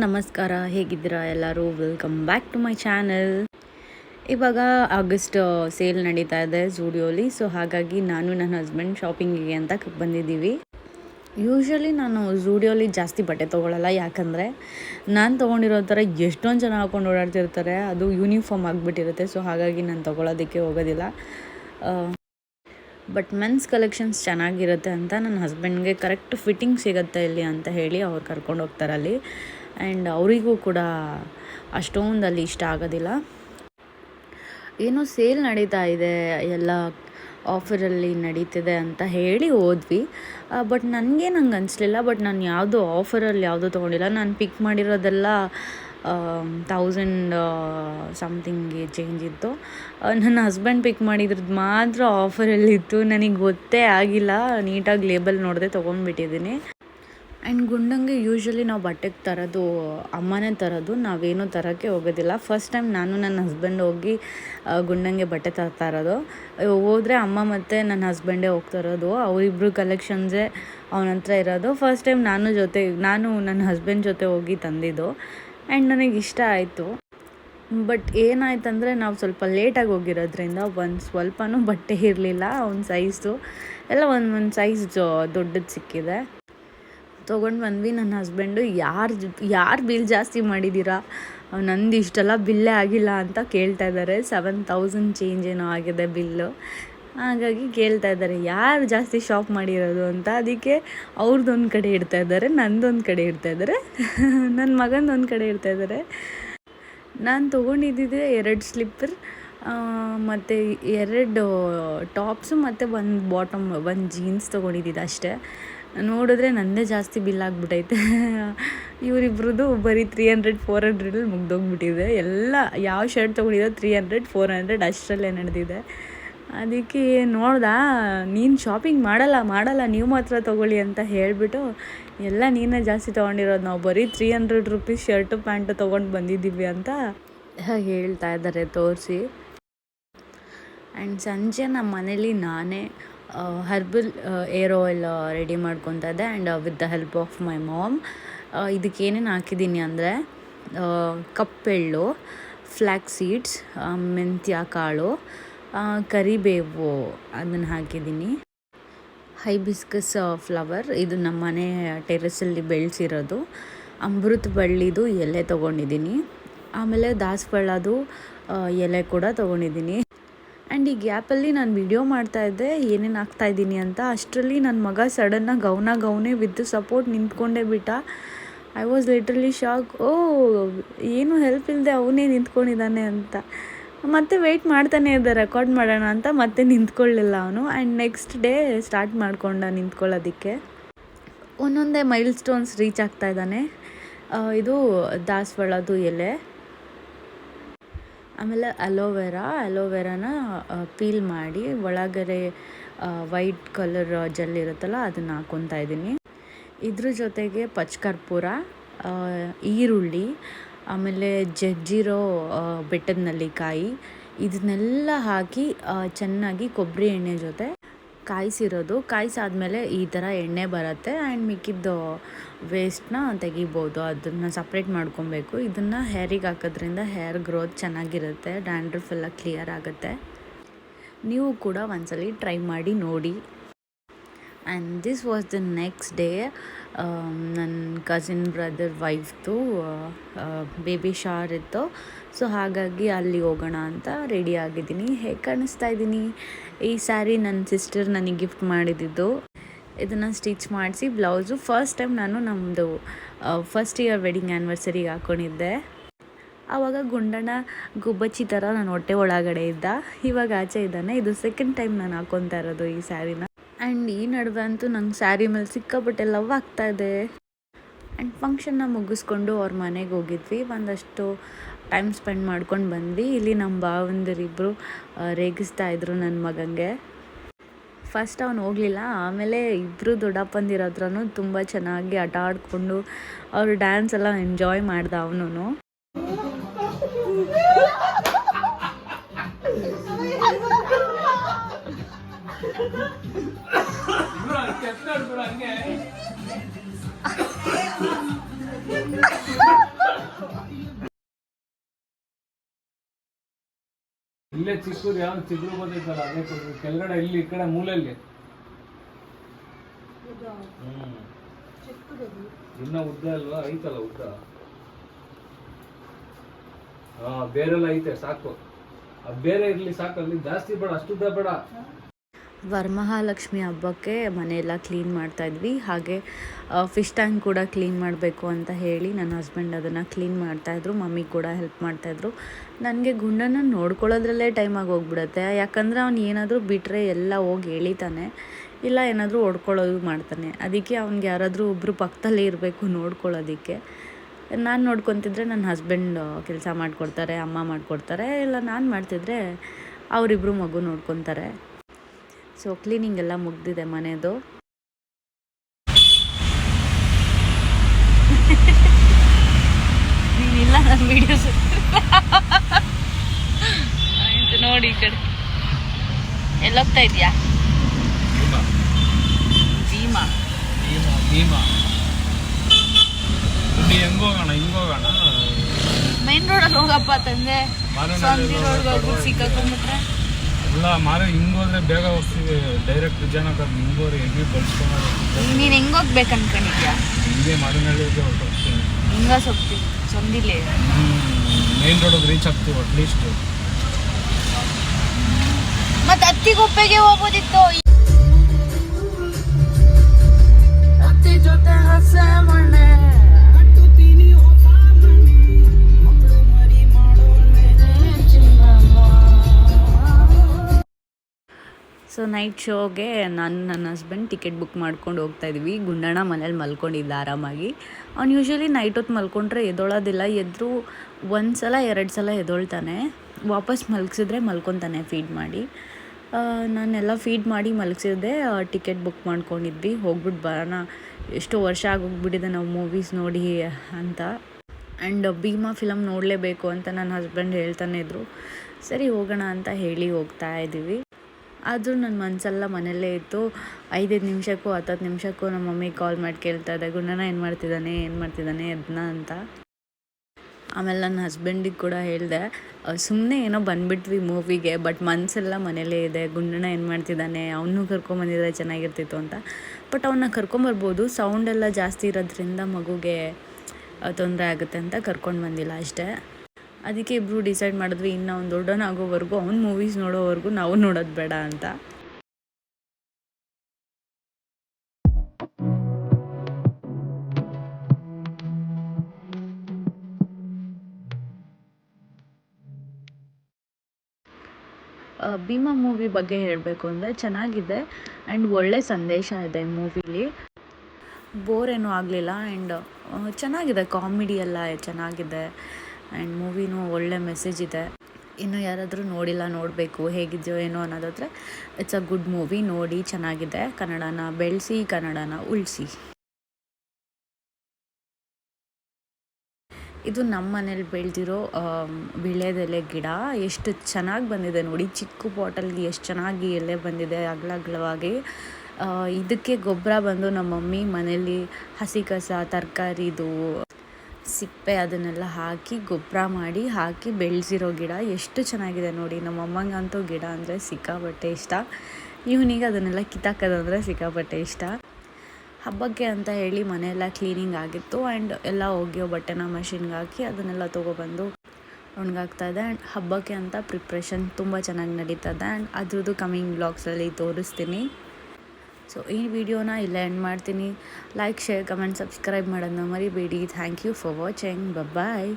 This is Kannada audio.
ನಮಸ್ಕಾರ, ಹೇಗಿದ್ದೀರಾ ಎಲ್ಲರೂ? Welcome back to my channel ಇವಾಗ ಆಗಸ್ಟ್ ಸೇಲ್ ನಡೀತಾ ಇದೆ ಝೂಡಿಯೋಲಿ ಸೊ ಹಾಗಾಗಿ ನಾನು ನನ್ನ ಹಸ್ಬೆಂಡ್ ಶಾಪಿಂಗಿಗೆ ಅಂತ ಬಂದಿದ್ದೀವಿ. ಯೂಶ್ವಲಿ ನಾನು ಝೂಡಿಯೋಲಿ ಜಾಸ್ತಿ ಬಟ್ಟೆ ತೊಗೊಳಲ್ಲ. ಯಾಕಂದರೆ ನಾನು ತೊಗೊಂಡಿರೋ ಥರ ಎಷ್ಟೊಂದು ಜನ ಹಾಕೊಂಡು ಓಡಾಡ್ತಿರ್ತಾರೆ. ಅದು ಯೂನಿಫಾರ್ಮ್ ಆಗಿಬಿಟ್ಟಿರುತ್ತೆ. ಸೊ ಹಾಗಾಗಿ ನಾನು ತೊಗೊಳೋದಕ್ಕೆ ಹೋಗೋದಿಲ್ಲ. ಬಟ್ ಮೆನ್ಸ್ ಕಲೆಕ್ಷನ್ಸ್ ಚೆನ್ನಾಗಿರುತ್ತೆ ಅಂತ ನನ್ನ ಹಸ್ಬೆಂಡ್ಗೆ ಕರೆಕ್ಟ್ ಫಿಟ್ಟಿಂಗ್ ಸಿಗುತ್ತೆ ಇಲ್ಲಿ ಅಂತ ಹೇಳಿ ಅವ್ರು ಕರ್ಕೊಂಡು ಹೋಗ್ತಾರೆ ಅಲ್ಲಿ ಆ್ಯಂಡ್ ಅವರಿಗೂ ಕೂಡ ಅಷ್ಟೊಂದು ಅಲ್ಲಿ ಇಷ್ಟ ಆಗೋದಿಲ್ಲ. ಏನೋ ಸೇಲ್ ನಡೀತಾ ಇದೆ, ಎಲ್ಲ ಆಫರಲ್ಲಿ ನಡೀತಿದೆ ಅಂತ ಹೇಳಿ ಹೋದ್ವಿ. ಬಟ್ ನನಗೆ ನಂಗೆ ಅನಿಸ್ಲಿಲ್ಲ, ಬಟ್ ನಾನು ಯಾವುದೂ ಆಫರಲ್ಲಿ ಯಾವುದೂ ತೊಗೊಂಡಿಲ್ಲ. ನಾನು ಪಿಕ್ ಮಾಡಿರೋದೆಲ್ಲ ತೌಸಂಡ್ ಸಮಥಿಂಗ್ಗೆ ಚೇಂಜ್ ಇತ್ತು. ನನ್ನ ಹಸ್ಬೆಂಡ್ ಪಿಕ್ ಮಾಡಿದ್ರದ್ದು ಮಾತ್ರ ಆಫರಲ್ಲಿತ್ತು. ನನಗೆ ಗೊತ್ತೇ ಆಗಿಲ್ಲ. ನೀಟಾಗಿ ಲೇಬಲ್ ನೋಡದೆ ತೊಗೊಂಡ್ಬಿಟ್ಟಿದ್ದೀನಿ. ಆ್ಯಂಡ್ ಗುಂಡಂಗೆ ಯೂಶ್ವಲಿ ನಾವು ಬಟ್ಟೆಗೆ ತರೋದು, ಅಮ್ಮನೇ ತರೋದು, ನಾವೇನೂ ತರೋಕ್ಕೆ ಹೋಗೋದಿಲ್ಲ. ಫಸ್ಟ್ ಟೈಮ್ ನಾನು ನನ್ನ ಹಸ್ಬೆಂಡ್ ಹೋಗಿ ಗುಂಡಂಗೆ ಬಟ್ಟೆ ತರ್ತಾ ಇರೋದು ಹೋದರೆ ಅಮ್ಮ ಮತ್ತು ನನ್ನ ಹಸ್ಬೆಂಡೇ ಹೋಗ್ತಾ ಇರೋದು. ಅವರಿಬ್ಬರು ಕಲೆಕ್ಷನ್ಸೇ ಅವನ ಹತ್ರ ಇರೋದು. ಫಸ್ಟ್ ಟೈಮ್ ನಾನು ಜೊತೆ, ನಾನು ನನ್ನ ಹಸ್ಬೆಂಡ್ ಜೊತೆ ಹೋಗಿ ತಂದಿದ್ದು. ಆ್ಯಂಡ್ ನನಗೆ ಇಷ್ಟ ಆಯಿತು. ಬಟ್ ಏನಾಯ್ತಂದರೆ ನಾವು ಸ್ವಲ್ಪ ಲೇಟಾಗಿ ಹೋಗಿರೋದ್ರಿಂದ ಒಂದು ಸ್ವಲ್ಪನೂ ಬಟ್ಟೆ ಇರಲಿಲ್ಲ, ಒಂದು ಸೈಜು ಎಲ್ಲ ಒಂದು ಒಂದು ಸೈಜ್ ದೊಡ್ಡದು ಸಿಕ್ಕಿದೆ. ತೊಗೊಂಡು ಬಂದ್ವಿ. ನನ್ನ ಹಸ್ಬೆಂಡು ಯಾರು ಯಾರು ಬಿಲ್ ಜಾಸ್ತಿ ಮಾಡಿದ್ದೀರಾ ನಂದು ಇಷ್ಟೆಲ್ಲ ಬಿಲ್ಲೇ ಆಗಿಲ್ಲ ಅಂತ ಕೇಳ್ತಾ ಇದ್ದಾರೆ ಸೆವೆನ್ ತೌಸಂಡ್ ಚೇಂಜ್ ಏನೋ ಆಗಿದೆ ಬಿಲ್ಲು ಹಾಗಾಗಿ ಕೇಳ್ತಾ ಇದ್ದಾರೆ ಯಾರು ಜಾಸ್ತಿ ಶಾಪ್ ಮಾಡಿರೋದು? ಅಂತ. ಅದಕ್ಕೆ ಅವ್ರದ್ದೊಂದು ಕಡೆ ಇಡ್ತಾ ಇದ್ದಾರೆ ನಂದೊಂದು ಕಡೆ ಇಡ್ತಾ ಇದ್ದಾರೆ ನನ್ನ ಮಗನದೊಂದು ಕಡೆ ಇಡ್ತಾ ಇದ್ದಾರೆ ನಾನು ತೊಗೊಂಡಿದ್ದಿದ್ದೆ ಎರಡು ಸ್ಲಿಪ್ಪರ್ ಮತ್ತು ಎರಡು ಟಾಪ್ಸು ಮತ್ತು ಒಂದು ಬಾಟಮ್ ಒಂದು ಜೀನ್ಸ್ ತೊಗೊಂಡಿದ್ದಿದ್ದು ಅಷ್ಟೇ. ನೋಡಿದ್ರೆ ನನ್ನದೇ ಜಾಸ್ತಿ ಬಿಲ್ ಆಗಿಬಿಟ್ಟೈತೆ ಇವರಿಬ್ರದ್ದು ಬರೀ ತ್ರೀ ಹಂಡ್ರೆಡ್ ಫೋರ್ ಹಂಡ್ರೆಡಲ್ಲಿ ಮುಗ್ದೋಗ್ಬಿಟ್ಟಿದೆ. ಎಲ್ಲ ಯಾವ ಶರ್ಟ್ ತೊಗೊಂಡಿದ್ದೋ ತ್ರೀ ಹಂಡ್ರೆಡ್ ಫೋರ್ ಹಂಡ್ರೆಡ್ ಅಷ್ಟರಲ್ಲೇ ನಡೆದಿದೆ. ಅದಕ್ಕೆ ನೋಡ್ದ, ನೀನು ಶಾಪಿಂಗ್ ಮಾಡಲ್ಲ ಮಾಡಲ್ಲ, ನೀವು ಮಾತ್ರ ತೊಗೊಳ್ಳಿ ಅಂತ ಹೇಳಿಬಿಟ್ಟು, ಎಲ್ಲ ನೀನೇ ಜಾಸ್ತಿ ತೊಗೊಂಡಿರೋದು. ನಾವು ಬರೀ three hundred rupees shirt pant ತೊಗೊಂಡು ಬಂದಿದ್ದೀವಿ ಅಂತ ಹೇಳ್ತಾ ಇದ್ದಾರೆ ತೋರಿಸಿ. ಆ್ಯಂಡ್ ಸಂಜೆ ನಮ್ಮ ಮನೇಲಿ ನಾನೇ ಹರ್ಬಲ್ ಏರ್ ಆಯಿಲ್ ರೆಡಿ ಮಾಡ್ಕೊತಾ ಇದ್ದೆ and with the help of my mom. ಇದಕ್ಕೆ ಏನೇನು ಹಾಕಿದ್ದೀನಿ ಅಂದರೆ ಕಪ್ಪೆಳ್ಳು ಫ್ಲ್ಯಾಕ್ ಸೀಡ್ಸ್ ಮೆಂತ್ಯ ಕಾಳು ಕರಿಬೇವು ಅದನ್ನು ಹಾಕಿದ್ದೀನಿ. ಹೈಬಿಸ್ಕಸ್ ಫ್ಲವರ್, ಇದು ನಮ್ಮ ಮನೆ ಟೆರೆಸಲ್ಲಿ ಬೆಳೆಸಿರೋದು. ಅಮೃತ ಬಳ್ಳಿದು ಎಲೆ ತೊಗೊಂಡಿದ್ದೀನಿ. ಆಮೇಲೆ ದಾಸವಾಳದು ಎಲೆ ಕೂಡ ತೊಗೊಂಡಿದ್ದೀನಿ. ಆ್ಯಂಡ್ ಈ ಗ್ಯಾಪಲ್ಲಿ ನಾನು ವಿಡಿಯೋ ಮಾಡ್ತಾಯಿದ್ದೆ ಏನೇನು ಹಾಕ್ತಾಯಿದ್ದೀನಿ ಅಂತ. ಅಷ್ಟರಲ್ಲಿ ನನ್ನ ಮಗ ಸಡನ್ನಾಗಿ ಗೌನ ಗೌನೇ ವಿತ್ ಸಪೋರ್ಟ್ ನಿಂತ್ಕೊಂಡೇ ಬಿಟ್ಟ. ಐ ವಾಸ್ ಲಿಟ್ರಲಿ ಶಾಕ್ ಓ, ಏನು ಹೆಲ್ಪ್ ಇಲ್ಲದೆ ಅವನೇ ನಿಂತ್ಕೊಂಡಿದ್ದಾನೆ ಅಂತ. ಮತ್ತೆ ವೆಯ್ಟ್ ಮಾಡ್ತಾನೆ ಇದ್ದೆ ರೆಕಾರ್ಡ್ ಮಾಡೋಣ ಅಂತ. ಮತ್ತೆ ನಿಂತ್ಕೊಳ್ಳಿಲ್ಲ ಅವನು. ಆ್ಯಂಡ್ ನೆಕ್ಸ್ಟ್ ಡೇ ಸ್ಟಾರ್ಟ್ ಮಾಡ್ಕೊಂಡ ನಿಂತ್ಕೊಳ್ಳೋದಕ್ಕೆ. ಒಂದೊಂದೇ ಮೈಲ್ ಸ್ಟೋನ್ಸ್ ರೀಚ್ ಆಗ್ತಾ ಇದ್ದಾನೆ. ಇದು ದಾಸವಾಳದು ಎಲೆ. ಆಮೇಲೆ ಅಲೋವೆರಾ ಅಲೋವೆರಾನ ಪೀಲ್ ಮಾಡಿ ಒಳಗಡೆ ವೈಟ್ ಕಲರ್ ಜೆಲ್ ಇರುತ್ತಲ್ಲ ಅದನ್ನು ಹಾಕ್ಕೊತಾ ಇದ್ದೀನಿ. ಇದ್ರ ಜೊತೆಗೆ ಪಚ್ಕರ್ಪೂರ ಈರುಳ್ಳಿ, ಆಮೇಲೆ ಜಜ್ಜಿರೋ ಬೆಟ್ಟದ ನಲ್ಲಿಕಾಯಿ, ಇದನ್ನೆಲ್ಲ ಹಾಕಿ ಚೆನ್ನಾಗಿ ಕೊಬ್ಬರಿ ಎಣ್ಣೆ ಜೊತೆ ಕಾಯಿಸಿರೋದು. ಕಾಯಿಸಾದ್ಮೇಲೆ ಈ ಥರ ಎಣ್ಣೆ ಬರುತ್ತೆ. ಆ್ಯಂಡ್ ಮಿಕ್ಕಿದ್ದು ವೇಸ್ಟ್ನ ತೆಗಿಬೋದು. ಅದನ್ನು ಸಪ್ರೇಟ್ ಮಾಡ್ಕೊಬೇಕು. ಇದನ್ನು ಹೇರಿಗೆ ಹಾಕೋದ್ರಿಂದ ಹೇರ್ ಗ್ರೋತ್ ಚೆನ್ನಾಗಿರುತ್ತೆ. ಡ್ಯಾಂಡ್ರಫ್ ಎಲ್ಲ ಕ್ಲಿಯರ್ ಆಗುತ್ತೆ. ನೀವು ಕೂಡ ಒಂದ್ಸಲಿ ಟ್ರೈ ಮಾಡಿ ನೋಡಿ. And this was the next day. ನನ್ನ ಕಸಿನ್ ಬ್ರದರ್ ವೈಫ್ದು ಬೇಬಿ ಶಾರ್ ಇತ್ತು. ಸೊ ಹಾಗಾಗಿ ಅಲ್ಲಿ ಹೋಗೋಣ ಅಂತ ರೆಡಿ ಆಗಿದ್ದೀನಿ. ಹೇಗೆ ಕಾಣಿಸ್ತಾ ಇದ್ದೀನಿ ಈ ಸ್ಯಾರಿ ನನ್ನ ಸಿಸ್ಟರ್ ನನಗೆ ಗಿಫ್ಟ್ ಮಾಡಿದ್ದು. ಇದನ್ನು ಸ್ಟಿಚ್ ಮಾಡಿಸಿ ಬ್ಲೌಸು ಫಸ್ಟ್ ಟೈಮ್ ನಾನು ನಮ್ಮದು ಫಸ್ಟ್ ಇಯರ್ ವೆಡ್ಡಿಂಗ್ ಆ್ಯನಿವರ್ಸರಿಗೆ ಹಾಕ್ಕೊಂಡಿದ್ದೆ ಆವಾಗ ಗುಂಡಣ್ಣ ಗುಬ್ಬಚ್ಚಿ ಥರ ನಾನು ಹೊಟ್ಟೆ ಒಳಗಡೆ ಇದ್ದ. ಇವಾಗ ಆಚೆ ಇದ್ದಾನೆ. ಇದು ಸೆಕೆಂಡ್ ಟೈಮ್ ನಾನು ಹಾಕ್ಕೊತಾ ಇರೋದು ಈ ಸ್ಯಾರಿನ ಆ್ಯಂಡ್ ಈ ನಡುವೆ ಅಂತೂ ನಂಗೆ ಸ್ಯಾರಿ ಮೇಲೆ ಸಿಕ್ಕಾಪಟ್ಟೆ ಲವ್ ಆಗ್ತಾ ಇದೆ. ಆ್ಯಂಡ್ ಫಂಕ್ಷನ್ನ ಮುಗಿಸ್ಕೊಂಡು ಅವ್ರ ಮನೆಗೆ ಹೋಗಿದ್ವಿ. ಒಂದಷ್ಟು ಟೈಮ್ ಸ್ಪೆಂಡ್ ಮಾಡ್ಕೊಂಡು ಬಂದ್ವಿ. ಇಲ್ಲಿ ನಮ್ಮ ಭಾವಂದರಿಬ್ಬರು ರೇಗಿಸ್ತಾ ಇದ್ರು ನನ್ನ ಮಗಂಗೆ. ಫಸ್ಟ್ ಅವನು ಹೋಗಲಿಲ್ಲ. ಆಮೇಲೆ ಇಬ್ಬರು ದೊಡ್ಡಪ್ಪಂದಿರ ಹತ್ರನೂ ತುಂಬ ಚೆನ್ನಾಗಿ ಆಟ ಆಡಿಕೊಂಡು ಅವರು ಡ್ಯಾನ್ಸ್ ಎಲ್ಲ ಎಂಜಾಯ್ ಮಾಡ್ದ ಅವನು ಇಲ್ಲೇ ಚಿಕ್ಕೂರು ಯಾವ ಚಿಗ್ರು ಬಂದಿದ್ದಲ್ಲ ಅದೇ ಕೊಡ್ರಿ ಕೆಳಗಡೆ ಇಲ್ಲಿ ಈ ಕಡೆ ಮೂಲೆಯಲ್ಲಿ. ಇನ್ನ ಉದ್ದ ಅಲ್ವಾ? ಐತಲ್ಲ ಉದ್ದ? ಹಾ ಬೇರೆಲ್ಲ ಐತೆ ಸಾಕು. ಆ ಬೇರೆ ಇರ್ಲಿ ಸಾಕು ಅಲ್ಲಿ ಜಾಸ್ತಿ ಬೇಡ ಅಷ್ಟು ಉದ್ದ ಬೇಡ. ವರಮಹಾಲಕ್ಷ್ಮಿ ಹಬ್ಬಕ್ಕೆ ಮನೆಯೆಲ್ಲ ಕ್ಲೀನ್ ಮಾಡ್ತಾ ಇದ್ವಿ. ಹಾಗೆ ಫಿಶ್ ಟ್ಯಾಂಕ್ ಕೂಡ ಕ್ಲೀನ್ ಮಾಡಬೇಕು ಅಂತ ಹೇಳಿ ನನ್ನ ಹಸ್ಬೆಂಡ್ ಅದನ್ನು ಕ್ಲೀನ್ ಮಾಡ್ತಾಯಿದ್ರು ಮಮ್ಮಿ ಕೂಡ ಹೆಲ್ಪ್ ಮಾಡ್ತಾಯಿದ್ರು ನನಗೆ ಗುಂಡನ್ನು ನೋಡ್ಕೊಳ್ಳೋದ್ರಲ್ಲೇ ಟೈಮ್ ಆಗಿ ಹೋಗ್ಬಿಡುತ್ತೆ ಯಾಕಂದರೆ ಅವ್ನು ಏನಾದರೂ ಬಿಟ್ಟರೆ ಎಲ್ಲ ಹೋಗಿ ಎಳಿತಾನೆ. ಇಲ್ಲ, ಏನಾದರೂ ಹೊಡ್ಕೊಳ್ಳೋದು ಮಾಡ್ತಾನೆ. ಅದಕ್ಕೆ ಅವ್ನಿಗೆ ಯಾರಾದರೂ ಒಬ್ಬರು ಪಕ್ಕದಲ್ಲೇ ಇರಬೇಕು ನೋಡ್ಕೊಳ್ಳೋದಕ್ಕೆ. ನಾನು ನೋಡ್ಕೊತಿದ್ರೆ ನನ್ನ ಹಸ್ಬೆಂಡ್ ಕೆಲಸ ಮಾಡಿಕೊಡ್ತಾರೆ, ಅಮ್ಮ ಮಾಡಿಕೊಡ್ತಾರೆ. ಇಲ್ಲ, ನಾನು ಮಾಡ್ತಿದ್ರೆ ಅವರಿಬ್ಬರು ಮಗು ನೋಡ್ಕೊತಾರೆ. ಸೊ ಕ್ಲೀನಿಂಗ್ ಎಲ್ಲ ಮುಗ್ದಿದೆ ಮನೆದು. ನೀನಿಲ್ಲ ನನ್ನ ವಿಡಿಯೋಸ್ ಆಯ್ತು ನೋಡಿ ಈ ಕಡೆ. ಎಲ್ಲೋಗ್ತಾ ಇದೆಯಾ ಭೀಮಾ. ಭೀಮಾ. ಹೆಂಗೋಗೋಣ ಹಿಂಗೋಗೋಣ ಮೈನ್ ರೋಡಲ್ಲಿ ಹೋಗಪ್ಪ ತಂದೆ. ಸ್ವಂತಿ ರೋಡ್ಗೆ ಹೋಗ್ಬಿಟ್ಟು ಸಿಕ್ಕಾಕೊಂಡ್ಬಿಟ್ರೆ? ಇಲ್ಲ ಮಾರ ಹಿಂಗೋದ್ರೆ ಬೇಗ ಹೋಗ್ತೀವಿ. ಡೈರೆಕ್ಟ್ ವಿಜಯನಗರ ಹಿಂಗೋರಿ ಹೆವಿ ಬಳಸ್ಕೊಂಡು ನೀನು ಹೆಂಗ್ ಹೋಗ್ಬೇಕು ಅನ್ಕೊಂಡಿದ್ಯಾ ಹಿಂಗೆ ಮಾರಿನಹಳ್ಳಿಗೆ ಹೊರಟೋಗ್ತೀನಿ ಹಿಂಗ ಸೊಪ್ತಿ ಸೊಂದಿಲೆ ಮೇನ್ ರೋಡಿಗೆ ರೀಚ್ ಆಗ್ತೀವಿ ಅಟ್ಲೀಸ್ಟ್ ಮತ್ತೆ ಅತ್ತಿಗೊಪ್ಪೆಗೆ ಹೋಗೋದಿತ್ತು ಅತ್ತಿ ಜೊತೆ ಹಸೆ ಮಣ್ಣೆ. ಸೊ ನೈಟ್ ಶೋಗೆ ನಾನು ನನ್ನ ಹಸ್ಬೆಂಡ್ ಟಿಕೆಟ್ ಬುಕ್ ಮಾಡ್ಕೊಂಡು ಹೋಗ್ತಾ ಇದ್ವಿ. ಗುಂಡಣ್ಣ ಮನೇಲಿ ಮಲ್ಕೊಂಡಿದ್ದ ಆರಾಮಾಗಿ. ಅವ್ನು ಯೂಶ್ವಲಿ ನೈಟ್ ಹೊತ್ತು ಮಲ್ಕೊಂಡ್ರೆ ಎದೊಳೋದಿಲ್ಲ. ಎದ್ರು ಒಂದು ಸಲ ಎರಡು ಸಲ ಎದೊಳ್ತಾನೆ. ವಾಪಸ್ ಮಲಗಿಸಿದ್ರೆ ಮಲ್ಕೊತಾನೆ ಫೀಡ್ ಮಾಡಿ. ನಾನೆಲ್ಲ ಫೀಡ್ ಮಾಡಿ ಮಲಗಿಸಿದ್ದೆ ಟಿಕೆಟ್ ಬುಕ್ ಮಾಡ್ಕೊಂಡಿದ್ವಿ. ಹೋಗ್ಬಿಟ್ಟು ಬರೋಣ. ಎಷ್ಟೋ ವರ್ಷ ಆಗೋಗ್ಬಿಟ್ಟಿದೆ ನಾವು ಮೂವೀಸ್ ನೋಡಿ ಅಂತ. ಆ್ಯಂಡ್ ಭೀಮಾ ಫಿಲಮ್ ನೋಡಲೇಬೇಕು ಅಂತ ನನ್ನ ಹಸ್ಬೆಂಡ್ ಹೇಳ್ತಾನೆ ಇದ್ರು. ಸರಿ, ಹೋಗೋಣ ಅಂತ ಹೇಳಿ ಹೋಗ್ತಾ ಇದ್ದೀವಿ. ಆದರೂ ನನ್ನ ಮನಸ್ಸೆಲ್ಲ ಮನೆಯಲ್ಲೇ ಇತ್ತು. ಐದೈದು ನಿಮಿಷಕ್ಕೂ, ಹತ್ತತ್ತು ನಿಮಿಷಕ್ಕೂ ನಮ್ಮ ಮಮ್ಮಿಗೆ ಕಾಲ್ ಮಾಡಿ ಕೇಳ್ತಾ ಇದ್ದೆ ಗುಂಡನ ಏನು ಮಾಡ್ತಿದ್ದಾನೆ ಏನು ಮಾಡ್ತಿದ್ದಾನೆ ಅದನ್ನ ಅಂತ? ಆಮೇಲೆ ನನ್ನ ಹಸ್ಬೆಂಡಿಗೆ ಕೂಡ ಹೇಳಿದೆ ಸುಮ್ಮನೆ ಏನೋ ಬಂದ್ಬಿಟ್ವಿ ಮೂವಿಗೆ ಬಟ್ ಮನಸ್ಸೆಲ್ಲ ಮನೇಲೇ ಇದೆ. ಗುಂಡಣ್ಣ ಏನು ಮಾಡ್ತಿದ್ದಾನೆ ಅವನು ಕರ್ಕೊಂಬಂದಿದ್ರೆ ಚೆನ್ನಾಗಿರ್ತಿತ್ತು ಅಂತ. ಬಟ್ ಅವನ್ನ ಕರ್ಕೊಂಬರ್ಬೋದು ಸೌಂಡೆಲ್ಲ ಜಾಸ್ತಿ ಇರೋದ್ರಿಂದ ಮಗುಗೆ ತೊಂದರೆ ಆಗುತ್ತೆ ಅಂತ ಕರ್ಕೊಂಡು ಬಂದಿಲ್ಲ ಅಷ್ಟೇ. ಅದಕ್ಕೆ ಇಬ್ಬರು ಡಿಸೈಡ್ ಮಾಡಿದ್ವಿ ಇನ್ನು ಅವ್ನು ದೊಡ್ಡವನಾಗೋವರೆಗೂ ಅವ್ನು ಮೂವೀಸ್ ನೋಡೋವರೆಗೂ ನಾವು ನೋಡೋದು ಬೇಡ ಅಂತ. ಭೀಮಾ ಮೂವಿ ಬಗ್ಗೆ ಹೇಳಬೇಕು ಅಂದರೆ ಚೆನ್ನಾಗಿದೆ ಆ್ಯಂಡ್ ಒಳ್ಳೆ ಸಂದೇಶ ಇದೆ ಮೂವಿಲಿ ಬೋರ್ ಏನೂ ಆಗಲಿಲ್ಲ ಆ್ಯಂಡ್ ಚೆನ್ನಾಗಿದೆ ಕಾಮಿಡಿ ಎಲ್ಲ ಚೆನ್ನಾಗಿದೆ. ಆ್ಯಂಡ್ ಮೂವಿನೂ ಒಳ್ಳೆ ಮೆಸೇಜ್ ಇದೆ. ಇನ್ನು ಯಾರಾದರೂ ನೋಡಿಲ್ಲ, ನೋಡಬೇಕು, ಹೇಗಿದೆಯೋ ಏನೋ ಅನ್ನೋದಾದರೆ ಇಟ್ಸ್ ಅ ಗುಡ್ ಮೂವಿ ನೋಡಿ, ಚೆನ್ನಾಗಿದೆ. ಕನ್ನಡನ ಬೆಳೆಸಿ, ಕನ್ನಡನ ಉಳಿಸಿ. ಇದು ನಮ್ಮ ಮನೇಲಿ ಬೆಳೆದಿರೋ ವಿಳ್ಯದೆಲೆ ಗಿಡ. ಎಷ್ಟು ಚೆನ್ನಾಗಿ ಬಂದಿದೆ ನೋಡಿ. ಚಿಕ್ಕ ಬಾಟಲ್ಗೆ ಎಷ್ಟು ಚೆನ್ನಾಗಿ ಎಲೆ ಬಂದಿದೆ ಅಗ್ಲಗ್ಲವಾಗಿ. ಇದಕ್ಕೆ ಗೊಬ್ಬರ ಬಂದು ನಮ್ಮ ಮಮ್ಮಿ ಮನೇಲಿ ಹಸಿ ಕಸ ತರಕಾರಿದು ಸಿಪ್ಪೆ ಅದನ್ನೆಲ್ಲ ಹಾಕಿ ಗೊಬ್ಬರ ಮಾಡಿ ಹಾಕಿ ಬೆಳೆಸಿರೋ ಗಿಡ ಎಷ್ಟು ಚೆನ್ನಾಗಿದೆ ನೋಡಿ. ನಮ್ಮ ಅಮ್ಮಂಗಂತೂ ಗಿಡ ಅಂದರೆ ಸಿಕ್ಕಾಪಟ್ಟೆ ಇಷ್ಟ. ಇವನಿಗೆ ಅದನ್ನೆಲ್ಲ ಕಿತ್ತಾಕೋದಂದರೆ ಸಿಕ್ಕಾಪಟ್ಟೆ ಇಷ್ಟ. ಹಬ್ಬಕ್ಕೆ ಅಂತ ಹೇಳಿ ಮನೆಯೆಲ್ಲ ಕ್ಲೀನಿಂಗ್ ಆಗಿತ್ತು. ಆ್ಯಂಡ್ ಎಲ್ಲ ಒಗೆಯೋ ಬಟ್ಟೆನ ಮಷಿನ್ಗೆ ಹಾಕಿ ಅದನ್ನೆಲ್ಲ ತೊಗೊಬಂದು ಒಣಗಾಗ್ತಾ ಇದೆ ಆ್ಯಂಡ್ ಹಬ್ಬಕ್ಕೆ ಅಂತ ಪ್ರಿಪ್ರೇಷನ್ ತುಂಬ ಚೆನ್ನಾಗಿ ನಡೀತದೆ ಆ್ಯಂಡ್ ಅದ್ರದ್ದು ಕಮ್ಮಿಂಗ್ ಬ್ಲಾಗ್ಸಲ್ಲಿ ತೋರಿಸ್ತೀನಿ. ಸೊ ಈ ವಿಡಿಯೋನ ಇಲ್ಲ ಎಂಡ್ ಮಾಡ್ತೀನಿ. ಲೈಕ್ ಶೇರ್ ಕಮೆಂಟ್ ಸಬ್ಸ್ಕ್ರೈಬ್ ಮಾಡೋದನ್ನ ಮರಿಬೇಡಿ. Thank you for watching bye